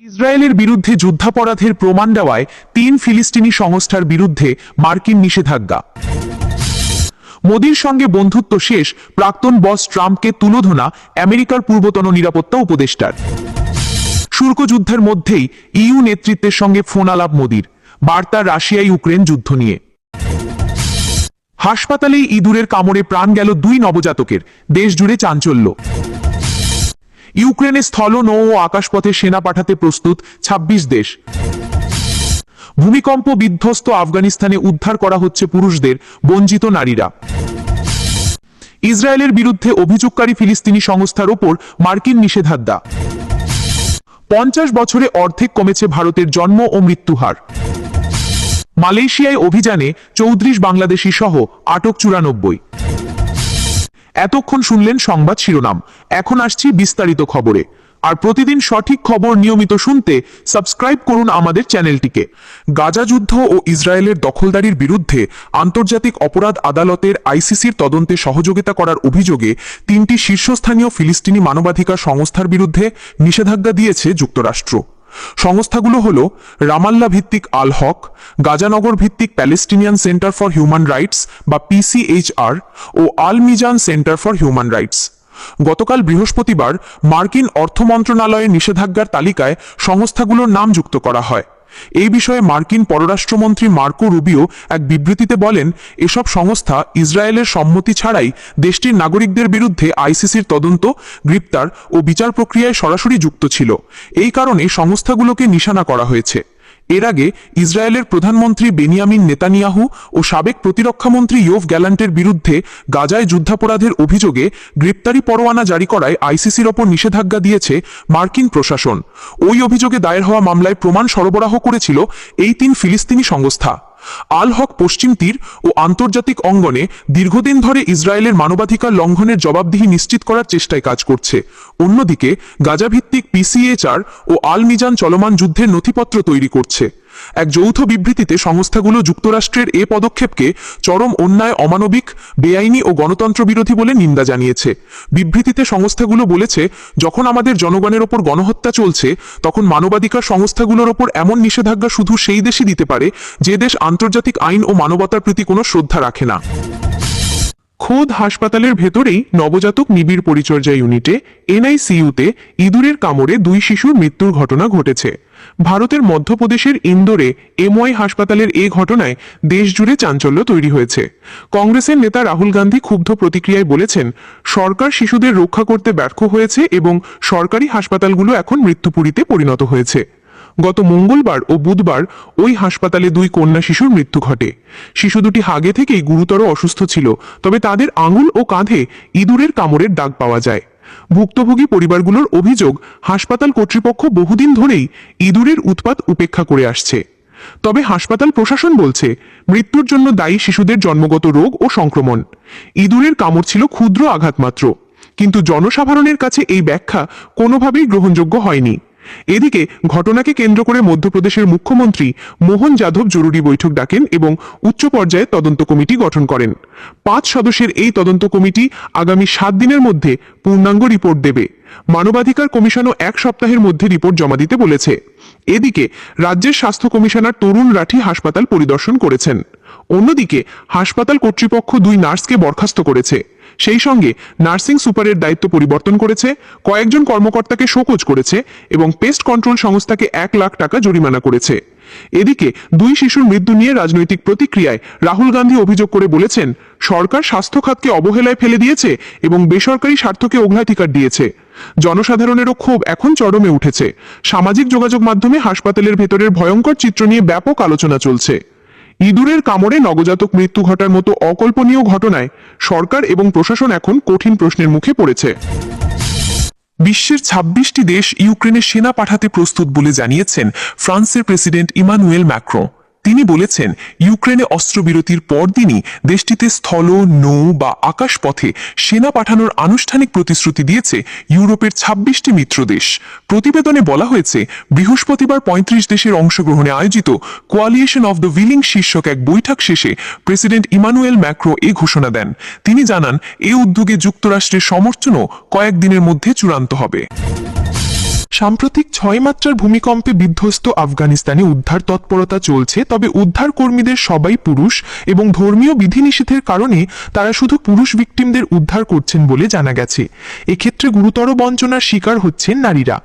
ইসরায়েলের বিরুদ্ধে যুদ্ধাপরাধের প্রমাণ দেওয়ায় তিন ফিলিস্তিনি সংস্থার বিরুদ্ধে মার্কিন নিষেধাজ্ঞা। মোদির সঙ্গে বন্ধুত্ব শেষ প্রাক্তন বস ট্রাম্পকে তুলোধনা আমেরিকার পূর্বতন নিরাপত্তা উপদেষ্টার। শুল্ক যুদ্ধের মধ্যেই ইউ নেতৃত্বের সঙ্গে ফোন আলাপ মোদির। বার্তা রাশিয়া ইউক্রেন যুদ্ধ নিয়ে। হাসপাতালেই ইঁদুরের কামড়ে প্রাণ গেল দুই নবজাতকের। দেশ জুড়ে চাঞ্চল্য। ইউক্রেনে স্থল নৌ ও আকাশপথে সেনা পাঠাতে প্রস্তুত ২৬ দেশ। ভূমিকম্প বিধ্বস্ত আফগানিস্তানে উদ্ধার করা হচ্ছে পুরুষদের, বঞ্চিত নারীরা। ইসরায়েলের বিরুদ্ধে অভিযোগকারী ফিলিস্তিনি সংস্থার ওপর মার্কিন নিষেধাজ্ঞা। পঞ্চাশ বছরে অর্ধেক কমেছে ভারতের জন্ম ও মৃত্যু হার। মালয়েশিয়ায় অভিযানে চৌত্রিশ বাংলাদেশি সহ আটক চুরানব্বই। এতক্ষণ শুনলেন সংবাদ শিরোনাম। এখন আসছি বিস্তারিত খবরে। আর প্রতিদিন সঠিক খবর নিয়মিত শুনতে সাবস্ক্রাইব করুন আমাদের চ্যানেলটিকে। গাজা যুদ্ধ ও ইসরায়েলের দখলদারির বিরুদ্ধে আন্তর্জাতিক অপরাধ আদালতের আইসিসির তদন্তে সহযোগিতা করার অভিযোগে তিনটি শীর্ষস্থানীয় ফিলিস্তিনি মানবাধিকার সংস্থার বিরুদ্ধে নিষেধাজ্ঞা দিয়েছে যুক্তরাষ্ট্র। সংস্থাগুলো হল রামাল্লা ভিত্তিক আল হক, গাজানগর ভিত্তিক Palestinian centre for human rights বা PCHR O Al Mizan centre for human rights. গতকাল বৃহস্পতিবার মার্কিন অর্থ মন্ত্রণালয়ের নিষেধাজ্ঞার তালিকায় সংস্থাগুলোর নাম যুক্ত করা হয়। এই বিষয়ে মার্কিন পররাষ্ট্রমন্ত্রী মার্কো রুবিও এক বিবৃতিতে বলেন, এসব সংস্থা ইসরায়েলের সম্মতি ছাড়াই দেশটির নাগরিকদের বিরুদ্ধে আইসিসির তদন্ত, গ্রেপ্তার ও বিচার প্রক্রিয়ায় সরাসরি যুক্ত ছিল। এই কারণে সংস্থাগুলোকে নিশানা করা হয়েছে। এর আগে ইসরায়েলের প্রধানমন্ত্রী বেনিয়ামিন নেতানিয়াহু ও সাবেক প্রতিরক্ষামন্ত্রী ইয়োভ গ্যালান্টের বিরুদ্ধে গাজায় যুদ্ধাপরাধের অভিযোগে গ্রেপ্তারি পরোয়ানা জারি করায় আইসিসির ওপর নিষেধাজ্ঞা দিয়েছে মার্কিন প্রশাসন। ওই অভিযোগে দায়ের হওয়া মামলায় প্রমাণ সরবরাহ করেছিল এই তিন ফিলিস্তিনি সংস্থা। আল হক পশ্চিম তীর ও আন্তর্জাতিক অঙ্গনে দীর্ঘদিন ধরে ইসরায়েলের মানবাধিকার লঙ্ঘনের জবাবদিহি নিশ্চিত করার চেষ্টায় কাজ করছে। অন্যদিকে গাজাভিত্তিক পিসিএচআর ও আল মিজান চলমান যুদ্ধের নথিপত্র তৈরি করছে। এক যৌথ বিবৃতিতে সংস্থাগুলো যুক্তরাষ্ট্রের এ পদক্ষেপকে চরম অন্যায়, অমানবিক, বেআইনি ও গণতন্ত্র বিরোধী বলে নিন্দা জানিয়েছে। বিবৃতিতে সংস্থাগুলো বলেছে, যখন আমাদের জনগণের ওপর গণহত্যা চলছে, তখন মানবাধিকার সংস্থাগুলোর ওপর এমন নিষেধাজ্ঞা শুধু সেই দেশই দিতে পারে, যে দেশ আন্তর্জাতিক আইন ও মানবতার প্রতি কোনো শ্রদ্ধা রাখে না। খোদ হাসপাতালের ভেতরেই নবজাতক নিবিড় পরিচর্যা ইউনিটে, এনআইসিইউতে ইঁদুরের কামড়ে দুই শিশুর মৃত্যুর ঘটনা ঘটেছে। ভারতের মধ্যপ্রদেশের ইন্দোরে এমওয়াই হাসপাতালের এ ঘটনায় দেশজুড়ে চাঞ্চল্য তৈরি হয়েছে। কংগ্রেসের নেতা রাহুল গান্ধী ক্ষুব্ধ প্রতিক্রিয়ায় বলেছেন, সরকার শিশুদের রক্ষা করতে ব্যর্থ হয়েছে এবং সরকারি হাসপাতালগুলো এখন মৃত্যুপুরীতে পরিণত হয়েছে। গত মঙ্গলবার ও বুধবার ওই হাসপাতালে দুই কন্যা শিশুর মৃত্যু ঘটে। শিশু দুটি আগে থেকেই গুরুতর অসুস্থ ছিল, তবে তাদের আঙুল ও কাঁধে ইঁদুরের কামড়ের দাগ পাওয়া যায়। ভুক্তভোগী পরিবারগুলোর অভিযোগ হাসপাতাল কর্তৃপক্ষ বহুদিন ধরেই ইঁদুরের উৎপাত উপেক্ষা করে আসছে। তবে হাসপাতাল প্রশাসন বলছে, মৃত্যুর জন্য দায়ী শিশুদের জন্মগত রোগ ও সংক্রমণ। ইঁদুরের কামড় ছিল ক্ষুদ্র আঘাত মাত্র কিন্তু জনসাধারণের কাছে এই ব্যাখ্যা কোনোভাবেই গ্রহণযোগ্য হয়নি। এদিকে ঘটনাকে কেন্দ্র করে মধ্যপ্রদেশের মুখ্যমন্ত্রী মোহন যাদব জরুরি বৈঠক ডাকেন এবং উচ্চ পর্যায়ে তদন্ত কমিটি গঠন করেন। পাঁচ সদস্যের এই তদন্ত কমিটি আগামী সাত দিনের মধ্যে পূর্ণাঙ্গ রিপোর্ট দেবে। মানবাধিকার কমিশনও এক সপ্তাহের মধ্যে রিপোর্ট জমা দিতে বলেছে। এদিকে রাজ্যের স্বাস্থ্য কমিশনার তরুণ রাঠি হাসপাতাল পরিদর্শন করেছেন। অন্যদিকে হাসপাতাল কর্তৃপক্ষ দুই নার্সকে বরখাস্ত করেছে। সেই সঙ্গে নার্সিং সুপারের দায়িত্ব পরিবর্তন করেছে, কয়েকজন কর্মকর্তাকে শোকজ করেছে এবং পেস্ট কন্ট্রোল সংস্থাকে এক লাখ টাকা জরিমানা করেছে। এদিকে দুই শিশুর মৃত্যু নিয়ে রাজনৈতিক প্রতিক্রিয়ায় রাহুল গান্ধী অভিযোগ করে বলেছেন, সরকার স্বাস্থ্য খাতকে অবহেলায় ফেলে দিয়েছে এবং বেসরকারি স্বার্থকে অগ্রাধিকার দিয়েছে। জনসাধারণেরও ক্ষোভ এখন চরমে উঠেছে। সামাজিক যোগাযোগ মাধ্যমে হাসপাতালের ভেতরের ভয়ঙ্কর চিত্র নিয়ে ব্যাপক আলোচনা চলছে। ইঁদুরের কামড়ে নবজাতক মৃত্যু ঘটার মতো অকল্পনীয় ঘটনায় সরকার এবং প্রশাসন এখন কঠিন প্রশ্নের মুখে পড়েছে। বিশ্বের ছাব্বিশটি দেশ ইউক্রেনে সেনা পাঠাতে প্রস্তুত বলে জানিয়েছেন ফ্রান্সের প্রেসিডেন্ট ইমানুয়েল ম্যাক্রো। তিনি বলেছেন, ইউক্রেনে অস্ত্রবিরতির পরদিনই দেশটিতে স্থল, নৌ বা আকাশ পথে সেনা পাঠানোর আনুষ্ঠানিক প্রতিশ্রুতি দিয়েছে ইউরোপের ছাব্বিশটি মিত্র দেশ। প্রতিবেদনে বলা হয়েছে, বৃহস্পতিবার পঁয়ত্রিশ দেশের অংশগ্রহণে আয়োজিত কোয়ালিয়েশন অব দ্য উইলিং শীর্ষক এক বৈঠক শেষে প্রেসিডেন্ট ইমানুয়েল ম্যাক্রো এ ঘোষণা দেন। তিনি জানান, এ উদ্যোগে যুক্তরাষ্ট্রের সমর্থনও কয়েকদিনের মধ্যে চূড়ান্ত হবে। সাম্প্রতিক ছয় মাত্রার ভূমিকম্পে বিধ্বস্ত আফগানিস্তানে উদ্ধার তৎপরতা চলছে, তবে উদ্ধার কর্মীদের সবাই পুরুষ এবং ধর্মীয় বিধিনিষেধের কারণে তারা শুধু পুরুষ ভিকটিমদের উদ্ধার করছেন বলে জানা গেছে। এক্ষেত্রে গুরুতর বঞ্চনার শিকার হচ্ছেন নারীরা।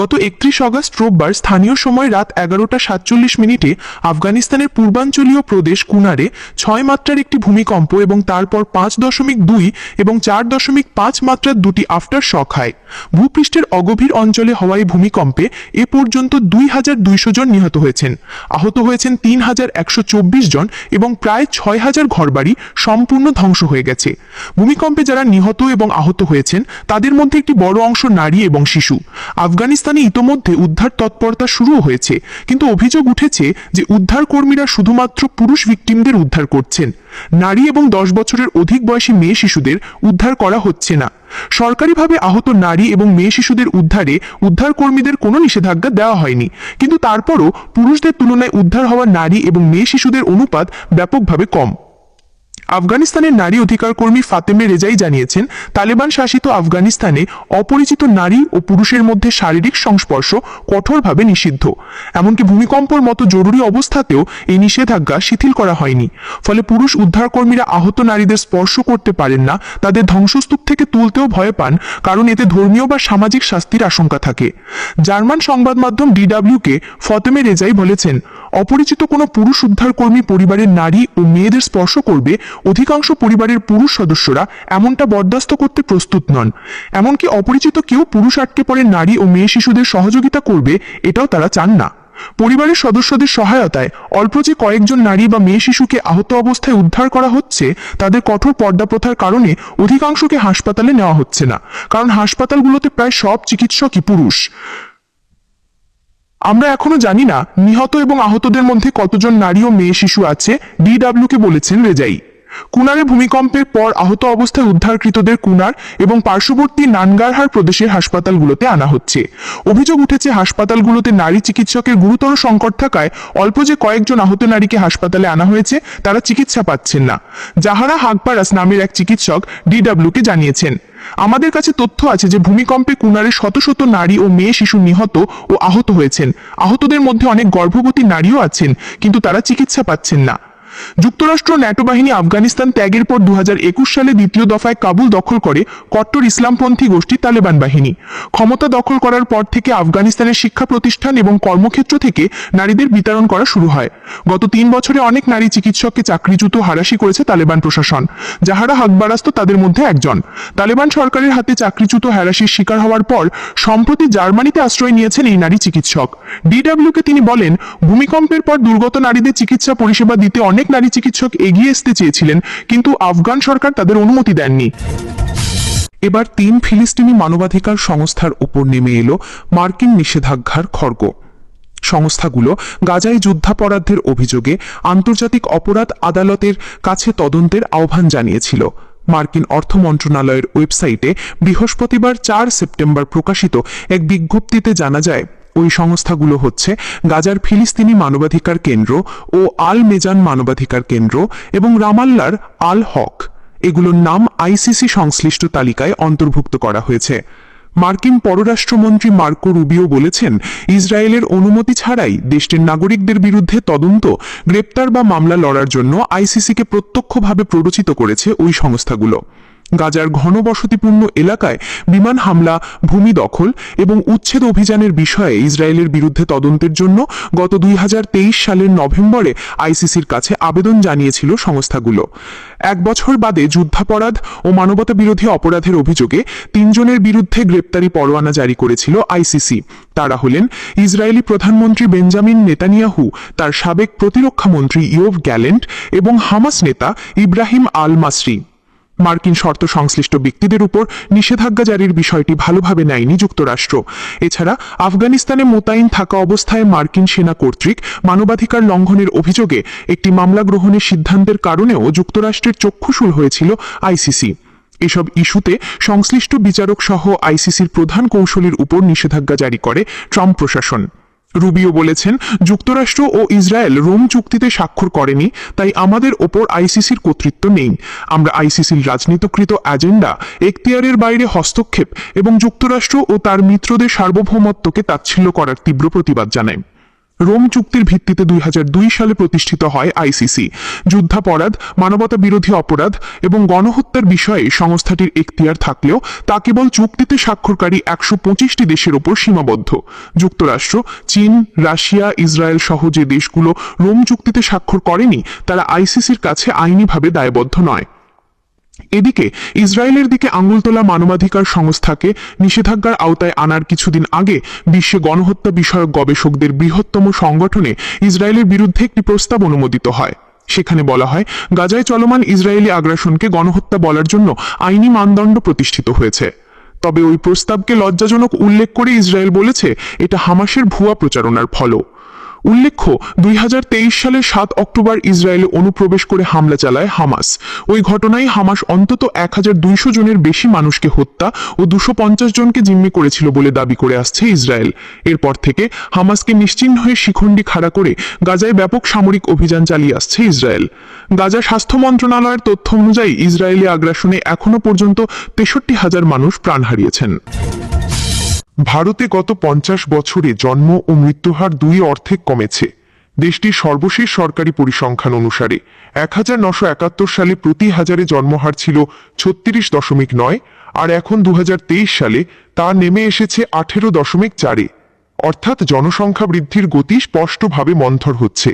গত একত্রিশ অগস্ট রোববার স্থানীয় সময় রাত এগারোটা সাতচল্লিশ মিনিটে আফগানিস্তানের পূর্বাঞ্চলীয় প্রদেশ কুনারে ছয় মাত্রার একটি ভূমিকম্প এবং তারপর পাঁচ দশমিক দুই এবং চার দশমিক পাঁচ মাত্রার দুটি আফটার শক হয়। ভূপৃষ্ঠের অগভীর অঞ্চলে হওয়া এই ভূমিকম্পে এ পর্যন্ত দুই হাজার দুইশো জন নিহত হয়েছেন। আহত হয়েছেন তিন হাজার একশো চব্বিশ জন এবং প্রায় ছয় হাজার ঘরবাড়ি সম্পূর্ণ ধ্বংস হয়ে গেছে। ভূমিকম্পে যারা নিহত এবং আহত হয়েছেন, তাদের মধ্যে একটি বড় অংশ নারী এবং শিশু। আফগানিস্তানে ইতোমধ্যে উদ্ধার তৎপরতা শুরু হয়েছে, কিন্তু অভিযোগ উঠেছে যে উদ্ধার কর্মীরা শুধুমাত্র পুরুষ ভিকটিমদের উদ্ধার করছেন। নারী এবং দশ বছরের অধিক বয়সী মেয়ে শিশুদের উদ্ধার করা হচ্ছে না। সরকারিভাবে আহত নারী এবং মেয়ে শিশুদের উদ্ধারে উদ্ধার কর্মীদের কোনো নিষেধাজ্ঞা দেওয়া হয়নি। কিন্তু তারপরও পুরুষদের তুলনায় উদ্ধার হওয়া নারী এবং মেয়ে শিশুদের অনুপাত ব্যাপকভাবে কম। আফগানিস্তানের নারী অধিকার কর্মী ফাতেমে রেজাই জানিয়েছেন, তালেবান শাসিত আফগানিস্তানে অপরিচিত নারী ও পুরুষের মধ্যে শারীরিক সংস্পর্শ কঠোরভাবে নিষিদ্ধ। এমনকি ভূমিকম্পর মতো জরুরি অবস্থাতেও এই নিষেধাজ্ঞা শিথিল করা হয়নি। ফলে পুরুষ উদ্ধারকর্মীরা আহত নারীদের স্পর্শ করতে পারেন না, তাদের ধ্বংসস্তূপ থেকে তুলতেও ভয় পান, কারণ এতে ধর্মীয় বা সামাজিক শাস্তির আশঙ্কা থাকে। জার্মান সংবাদ মাধ্যম ডিডাব্লিউকে ফতেমে রেজাই বলেছেন, অপরিচিত কোনো পুরুষ উদ্ধারকর্মী পরিবারের নারী ও মেয়েদের স্পর্শ করবে অধিকাংশ পরিবারের পুরুষ সদস্যরা এমনটা বরদাস্ত করতে প্রস্তুত নন। এমনকি অপরিচিত কেউ পুরুষ আটকে পড়ে নারী ও মেয়ে শিশুদের সহযোগিতা করবে এটাও তারা চান না। পরিবারের সদস্যদের সহায়তায় অল্প যে কয়েকজন নারী বা মেয়ে শিশুকে আহত অবস্থায় উদ্ধার করা হচ্ছে, তাদের কঠোর পর্দা প্রথার কারণে অধিকাংশকে হাসপাতালে নেওয়া হচ্ছে না, কারণ হাসপাতালগুলোতে প্রায় সব চিকিৎসকই পুরুষ। আমরা এখনও জানি না নিহত এবং আহতদের মধ্যে কতজন নারী ও মেয়ে শিশু আছে ডিডাব্লিউকে বলেছেন রেজাই। কুনারে ভূমিকম্পের পর আহত অবস্থায় উদ্ধারকৃতদের কুনার এবং পার্শ্ববর্তী নানগারহার প্রদেশের হাসপাতালগুলোতে আনা হচ্ছে। অভিযোগ উঠেছে, হাসপাতালগুলোতে নারী চিকিৎসকের গুরুতর সংকট থাকায় অল্প যে কয়েকজন আহত নারীকে হাসপাতালে আনা হয়েছে, তারা চিকিৎসা পাচ্ছেন না। জাহারা হাকবারাস নামের এক চিকিৎসক ডিডাব্লিউকে জানিয়েছেন, আমাদের কাছে তথ্য আছে যে ভূমিকম্পে কুনারে শত শত নারী ও মেয়ে শিশু নিহত ও আহত হয়েছেন। আহতদের মধ্যে অনেক গর্ভবতী নারীও আছেন, কিন্তু তারা চিকিৎসা পাচ্ছেন না। যুক্তরাষ্ট্র ন্যাটো বাহিনী আফগানিস্তান ত্যাগের পর দু হাজার একুশ সালে দ্বিতীয় দফায় কাবুল দখল করে কট্টর ইসলামপন্থী গোষ্ঠী তালেবান বাহিনী। ক্ষমতা দখল করার পর থেকে আফগানিস্তানের শিক্ষা প্রতিষ্ঠান এবং কর্মক্ষেত্র থেকে নারীদের বিতরণ করা শুরু হয়। গত তিন বছরে অনেক নারী চিকিৎসককে চাকরিচ্যুত হারাশি করেছে তালেবান প্রশাসন। যাহারা হাকবারাস্ত তাদের মধ্যে একজন। তালেবান সরকারের হাতে চাকরিচ্যুত হ্যারাসির শিকার হওয়ার পর সম্প্রতি জার্মানিতে আশ্রয় নিয়েছেন এই নারী চিকিৎসক। ডিডাব্লিউকে তিনি বলেন, ভূমিকম্পের পর দুর্গত নারীদের চিকিৎসা পরিষেবা দিতে অনেক নারী চিকিৎসক এগিয়ে আসতে চেয়েছিলেন, কিন্তু আফগান সরকার তাদের অনুমতি দেননি। এবার তিন ফিলিস্তিনি মানবাধিকার সংস্থার উপর নেমে এলো মার্কিন নিষেধাজ্ঞার খড়গ সংস্থাগুলো গাজায় যুদ্ধাপরাধের অভিযোগে আন্তর্জাতিক অপরাধ আদালতের কাছে তদন্তের আহ্বান জানিয়েছিল। মার্কিন অর্থ মন্ত্রণালয়ের ওয়েবসাইটে বৃহস্পতিবার চার সেপ্টেম্বর প্রকাশিত এক বিজ্ঞপ্তিতে জানা যায় ওই সংস্থাগুলো হচ্ছে গাজার ফিলিস্তিনি মানবাধিকার কেন্দ্র ও আল মেজান মানবাধিকার কেন্দ্র এবং রামাল্লার আল হক। এগুলোর নাম আইসিসি সংশ্লিষ্ট তালিকায় অন্তর্ভুক্ত করা হয়েছে। মার্কিন পররাষ্ট্রমন্ত্রী মার্কো রুবিও বলেছেন, ইসরায়েলের অনুমতি ছাড়াই দেশটির নাগরিকদের বিরুদ্ধে তদন্ত, গ্রেপ্তার বা মামলা লড়ার জন্য আইসিসিকে প্রত্যক্ষভাবে প্ররোচিত করেছে ওই সংস্থাগুলো। গাজার ঘনবসতিপূর্ণ এলাকায় বিমান হামলা, ভূমি দখল এবং উচ্ছেদ অভিযানের বিষয়ে ইসরায়েলের বিরুদ্ধে তদন্তের জন্য গত দুই হাজার তেইশ সালের নভেম্বরে আইসিসির কাছে আবেদন জানিয়েছিল সংস্থাগুলো। এক বছর বাদে যুদ্ধাপরাধ ও মানবতা বিরোধী অপরাধের অভিযোগে তিনজনের বিরুদ্ধে গ্রেপ্তারি পরোয়ানা জারি করেছিল আইসিসি। তারা হলেন ইসরায়েলি প্রধানমন্ত্রী বেঞ্জামিন নেতানিয়াহু, তার সাবেক প্রতিরক্ষা মন্ত্রী ইয়োভ গ্যালেন্ট এবং হামাস নেতা ইব্রাহিম আল মাসরি মার্কিন শর্ত সংশ্লিষ্ট ব্যক্তিদের উপর নিষেধাজ্ঞা জারির বিষয়টি ভালোভাবে নেয়নি যুক্তরাষ্ট্র। এছাড়া আফগানিস্তানে মোতায়েন থাকা অবস্থায় মার্কিন সেনা কর্তৃক মানবাধিকার লঙ্ঘনের অভিযোগে একটি মামলা গ্রহণের সিদ্ধান্তের কারণেও যুক্তরাষ্ট্রের চক্ষুশূল হয়েছিল আইসিসি। এসব ইস্যুতে সংশ্লিষ্ট বিচারক সহ আইসিসির প্রধান কৌশলীর উপর নিষেধাজ্ঞা জারি করে ট্রাম্প প্রশাসন। রুবিও বলেছেন, যুক্তরাষ্ট্র ও ইসরায়েল রোম চুক্তিতে স্বাক্ষর করেনি, তাই আমাদের ওপর আইসিসির কর্তৃত্ব নেই। আমরা আইসিসির রাজনীতিকৃত এজেন্ডা, এখতিয়ারের বাইরে হস্তক্ষেপ এবং যুক্তরাষ্ট্র ও তার মিত্রদের সার্বভৌমত্বকে তাচ্ছিল্য করার তীব্র প্রতিবাদ জানায়। রোম চুক্তির ভিত্তিতে দুই হাজার দুই সালে প্রতিষ্ঠিত হয় আইসিসি। যুদ্ধাপরাধ মানবতা বিরোধী অপরাধ এবং গণহত্যার বিষয়ে সংস্থাটির এখতিয়ার থাকলেও তা কেবল চুক্তিতে স্বাক্ষরকারী একশো পঁচিশটি দেশের ওপর সীমাবদ্ধ। যুক্তরাষ্ট্র, চীন, রাশিয়া, ইসরায়েল সহ যে দেশগুলো রোম চুক্তিতে স্বাক্ষর করেনি, তারা আইসিসির কাছে আইনিভাবে দায়বদ্ধ নয়। এদিকে ইসরায়েলের দিকে আঙুল তোলা মানবাধিকার সংস্থাকে নিষেধাজ্ঞার আওতায় আনার কিছুদিন আগে বিশ্বে গণহত্যা বিষয়ক গবেষকদের বৃহত্তম সংগঠনে ইসরায়েলের বিরুদ্ধে একটি প্রস্তাব অনুমোদিত হয়। সেখানে বলা হয়, গাজায় চলমান ইসরায়েলি আগ্রাসনকে গণহত্যা বলার জন্য আইনি মানদণ্ড প্রতিষ্ঠিত হয়েছে। তবে ওই প্রস্তাবকে লজ্জাজনক উল্লেখ করে ইসরায়েল বলেছে, এটা হামাসের ভুয়া প্রচারণার ফলও। উল্লেখ্য, দুই সালের সাত অক্টোবর ইসরায়েলে অনুপ্রবেশ করে হামলা চালায় হামাস। ওই ঘটনায় হামাস অন্তত এক হাজার দুইশো জনের বেশি মানুষকে হত্যা ও দুশো জনকে জিম্মি করেছিল বলে দাবি করে আসছে ইসরায়েল। এরপর থেকে হামাসকে নিশ্চিহ্ন হয়ে শিখণ্ডি খাড়া করে গাজায় ব্যাপক সামরিক অভিযান চালিয়ে আসছে ইসরায়েল। গাজা স্বাস্থ্য মন্ত্রণালয়ের তথ্য অনুযায়ী ইসরায়েলি আগ্রাসনে এখনও পর্যন্ত তেষট্টি হাজার মানুষ প্রাণ হারিয়েছেন। ভারতে গত পঞ্চাশ বছরে জন্ম ও মৃত্যুহার দুই অর্ধেক কমেছে। দেশটির সর্বশেষ সরকারি পরিসংখ্যান অনুসারে এক সালে প্রতি হাজারে জন্মহার ছিল ছত্রিশ দশমিক নয়, আর এখন দু হাজার তেইশ সালে তা নেমে এসেছে আঠেরো দশমিক চারে। অর্থাৎ জনসংখ্যা বৃদ্ধির গতি স্পষ্টভাবে মন্থর হচ্ছে।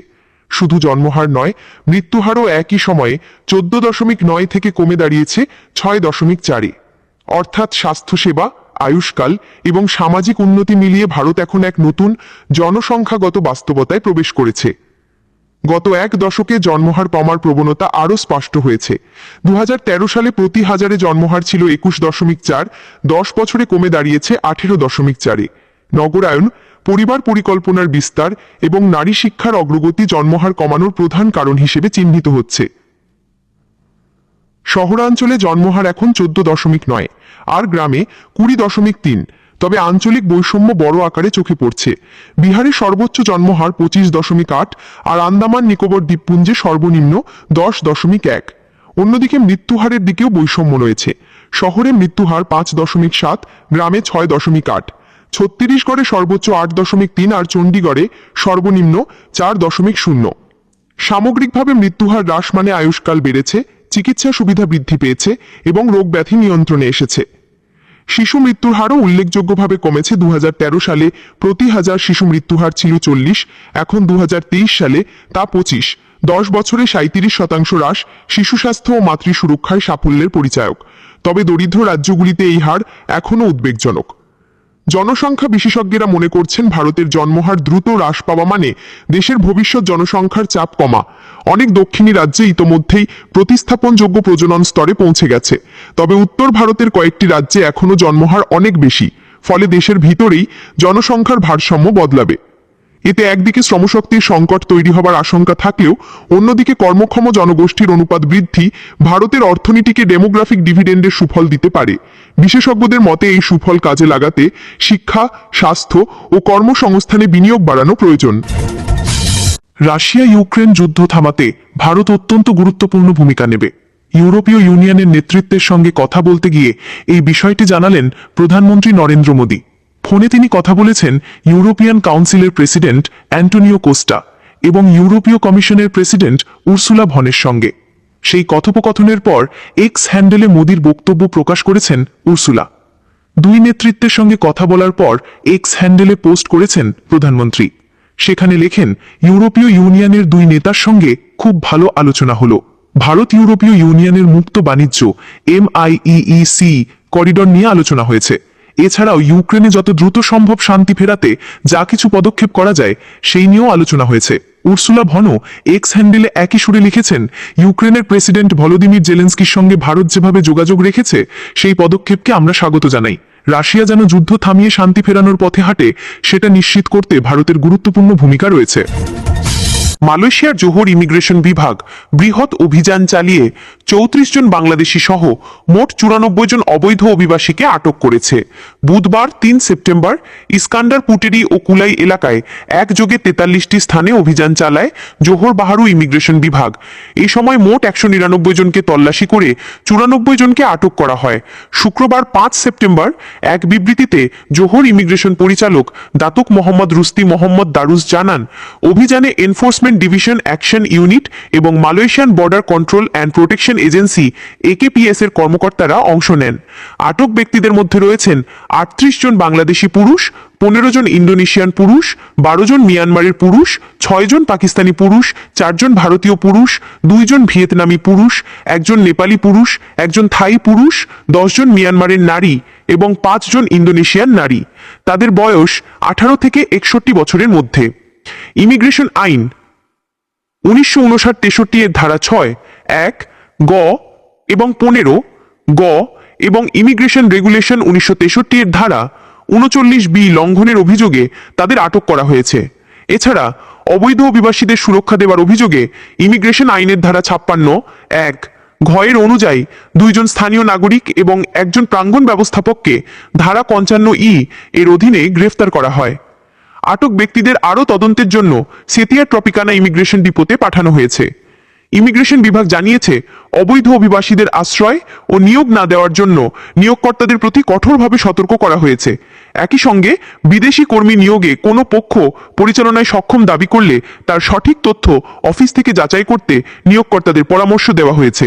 শুধু জন্মহার নয়, মৃত্যুহারও একই সময়ে চোদ্দ দশমিক নয় থেকে কমে দাঁড়িয়েছে ছয় দশমিক চারে। অর্থাৎ স্বাস্থ্যসেবা আয়ুষ্কাল এবং সামাজিক উন্নতি মিলিয়ে ভারত এখন এক নতুন জনসংখ্যাগত বাস্তবতায় প্রবেশ করেছে। গত এক দশকে জন্মহার কমার প্রবণতা আরও স্পষ্ট হয়েছে। দু হাজার তেরো সালে প্রতি হাজারে জন্মহার ছিল একুশ দশমিক চার, দশ বছরে কমে দাঁড়িয়েছে আঠেরো দশমিক চারে। নগরায়ন পরিবার পরিকল্পনার বিস্তার এবং নারী শিক্ষার অগ্রগতি জন্মহার কমানোর প্রধান কারণ হিসেবে চিহ্নিত হচ্ছে। শহরাঞ্চলে জন্মহার এখন চোদ্দ দশমিক নয় আর গ্রামে কুড়ি দশমিক তিন। তবে আঞ্চলিক বৈষম্য বড় আকারে চোখে পড়ছে। বিহারে সর্বোচ্চ জন্মহার পঁচিশ দশমিক আট আর আন্দামান, নিকোবর দ্বীপপুঞ্জে সর্বনিম্ন দশ দশমিক এক। অন্যদিকে মৃত্যুহারের দিকেও বৈষম্য রয়েছে। শহরে মৃত্যুহার পাঁচ দশমিক সাত, গ্রামে ছয় দশমিক আট। ছত্তিশগড়ে সর্বোচ্চ আট দশমিক তিন আর চণ্ডীগড়ে সর্বনিম্ন চার দশমিক শূন্য। সামগ্রিকভাবে মৃত্যুহার হ্রাস মানে আয়ুষ্কাল বেড়েছে চিকিৎসা সুবিধা বৃদ্ধি পেয়েছে এবং রোগ ব্যাধি নিয়ন্ত্রণে এসেছে। শিশু মৃত্যুর হারও উল্লেখযোগ্যভাবে কমেছে। দু হাজার তেরো সালে প্রতি হাজার শিশু মৃত্যুহার ছিল চল্লিশ, এখন দু হাজার তেইশ সালে তা পঁচিশ। দশ বছরে সাঁত্রিশ শতাংশ হ্রাস, শিশু স্বাস্থ্য ও মাতৃ সুরক্ষায় সাফল্যের পরিচায়ক। তবে দরিদ্র রাজ্যগুলিতে এই হার এখনও উদ্বেগজনক। জনসংখ্যা বিশেষজ্ঞরা মনে করছেন ভারতের জন্মহার দ্রুত হ্রাস পাওয়া মানে দেশের ভবিষ্যৎ জনসংখ্যার চাপ কমা। অনেক দক্ষিণী রাজ্যে ইতোমধ্যেই প্রতিস্থাপনযোগ্য প্রজনন স্তরে পৌঁছে গেছে। তবে উত্তর ভারতের কয়েকটি রাজ্যে এখনও জন্মহার অনেক বেশি, ফলে দেশের ভিতরেই জনসংখ্যার ভারসাম্য বদলাবে। এতে একদিকে শ্রমশক্তির সংকট তৈরি হবার আশঙ্কা থাকলেও অন্যদিকে কর্মক্ষম জনগোষ্ঠীর অনুপাত বৃদ্ধি ভারতের অর্থনীতিকে ডেমোগ্রাফিক ডিভিডেন্ডের সুফল দিতে পারে। বিশেষজ্ঞদের মতে এই সুফল কাজে লাগাতে শিক্ষা, স্বাস্থ্য ও কর্মসংস্থানে বিনিয়োগ বাড়ানো প্রয়োজন। রাশিয়া ইউক্রেন যুদ্ধ থামাতে ভারত অত্যন্ত গুরুত্বপূর্ণ ভূমিকা নেবে। ইউরোপীয় ইউনিয়নের নেতৃত্বের সঙ্গে কথা বলতে গিয়ে এই বিষয়টি জানালেন প্রধানমন্ত্রী নরেন্দ্র মোদী। ফোনে তিনি কথা বলেছেন ইউরোপিয়ান কাউন্সিলের প্রেসিডেন্ট অ্যান্টোনিও কোস্টা এবং ইউরোপীয় কমিশনের প্রেসিডেন্ট উর্সুলা ভনের সঙ্গে। সেই কথোপকথনের পর এক্স হ্যান্ডেলে মোদির বক্তব্য প্রকাশ করেছেন উর্সুলা। দুই নেতৃত্বের সঙ্গে কথা বলার পর এক্স হ্যান্ডেলে পোস্ট করেছেন প্রধানমন্ত্রী। সেখানে লেখেন, ইউরোপীয় ইউনিয়নের দুই নেতার সঙ্গে খুব ভালো আলোচনা হলো। ভারত ইউরোপীয় ইউনিয়নের মুক্ত বাণিজ্য, এম সি, করিডর নিয়ে আলোচনা হয়েছে। এছাড়াও ইউক্রেনে যত দ্রুত সম্ভব শান্তি ফেরাতে যা কিছু পদক্ষেপ করা যায়, সেই নিয়েও আলোচনা হয়েছে। উর্সুলা ভনও এক্স হ্যান্ডেলে একই সুরে লিখেছেন, ইউক্রেনের প্রেসিডেন্ট ভলোদিমির জেলেন্সকির সঙ্গে ভারত যেভাবে যোগাযোগ রেখেছে, সেই পদক্ষেপকে আমরা স্বাগত জানাই। রাশিয়া যেন যুদ্ধ থামিয়ে শান্তি ফেরানোর পথে হাঁটে, সেটা নিশ্চিত করতে ভারতের গুরুত্বপূর্ণ ভূমিকা রয়েছে। মালয়েশিয়ার জোহর ইমিগ্রেশন বিভাগ বৃহৎ অভিযান চালিয়ে চৌত্রিশ জন বাংলাদেশি সহ মোট চুরানব্বই জন অবৈধ অভিবাসীকে আটক করেছে। বুধবার তিন সেপ্টেম্বর ইস্কান্ডার পুটেরি ও কুলাই এলাকায় একযোগে তেতাল্লিশটি স্থানে অভিযান চালায় জোহর বাহারু ইমিগ্রেশন বিভাগ। এই সময় মোট একশো নিরানব্বই জনকে তল্লাশি করে চুরানব্বই জনকে আটক করা হয়। শুক্রবার পাঁচ সেপ্টেম্বর এক বিবৃতিতে জোহর ইমিগ্রেশন পরিচালক Datuk Mohammad Rusdi Mohammad Darus জানান, অভিযানে এনফোর্সমেন্ট ডিভিশন অ্যাকশন ইউনিট এবং Malaysian border control and protection agency AKPS এর কর্মকর্তারা অংশ নেন। আটক ব্যক্তিদের মধ্যে রয়েছেন আটত্রিশ জন বাংলাদেশি পুরুষ, পনেরো জন ইন্দোনেশিয়ান পুরুষ, বারো জন মিয়ানমারের পুরুষ, ছয় জন পাকিস্তানি পুরুষ চারজন ভারতীয় পুরুষ দুইজন ভিয়েতনামি পুরুষ, একজন নেপালি পুরুষ, একজন থাই পুরুষ দশজন মিয়ানমারের নারী এবং পাঁচজন ইন্দোনেশিয়ান নারী। তাদের বয়স আঠারো থেকে একষট্টি বছরের মধ্যে। ইমিগ্রেশন আইন উনিশশো উনষাট তেষট্টি এর ধারা ছয়, এক, গ এবং পনেরো, গ এবং ইমিগ্রেশন রেগুলেশন উনিশশো তেষট্টি এর ধারা উনচল্লিশ বি লঙ্ঘনের অভিযোগে তাদের আটক করা হয়েছে। এছাড়া অবৈধ অভিবাসীদের সুরক্ষা দেওয়ার অভিযোগে ইমিগ্রেশন আইনের ধারা ছাপ্পান্ন, এক, ঘয়ের অনুযায়ী দুইজন স্থানীয় নাগরিক এবং একজন প্রাঙ্গণ ব্যবস্থাপককে ধারা পঞ্চান্ন ই এর অধীনে গ্রেফতার করা হয়। আটক ব্যক্তিদের আরও তদন্তের জন্য সেতিয়া ট্রপিকানা ইমিগ্রেশন ডিপোতে পাঠানো হয়েছে। ইমিগ্রেশন বিভাগ জানিয়েছে, অবৈধ অভিবাসীদের আশ্রয় ও নিয়োগ না দেওয়ার জন্য নিয়োগকর্তাদের প্রতি কঠোরভাবে সতর্ক করা হয়েছে। একই সঙ্গে বিদেশি কর্মী নিয়োগে কোনো পক্ষ পরিচালনায় সক্ষম দাবি করলে তার সঠিক তথ্য অফিস থেকে যাচাই করতে নিয়োগকর্তাদের পরামর্শ দেওয়া হয়েছে।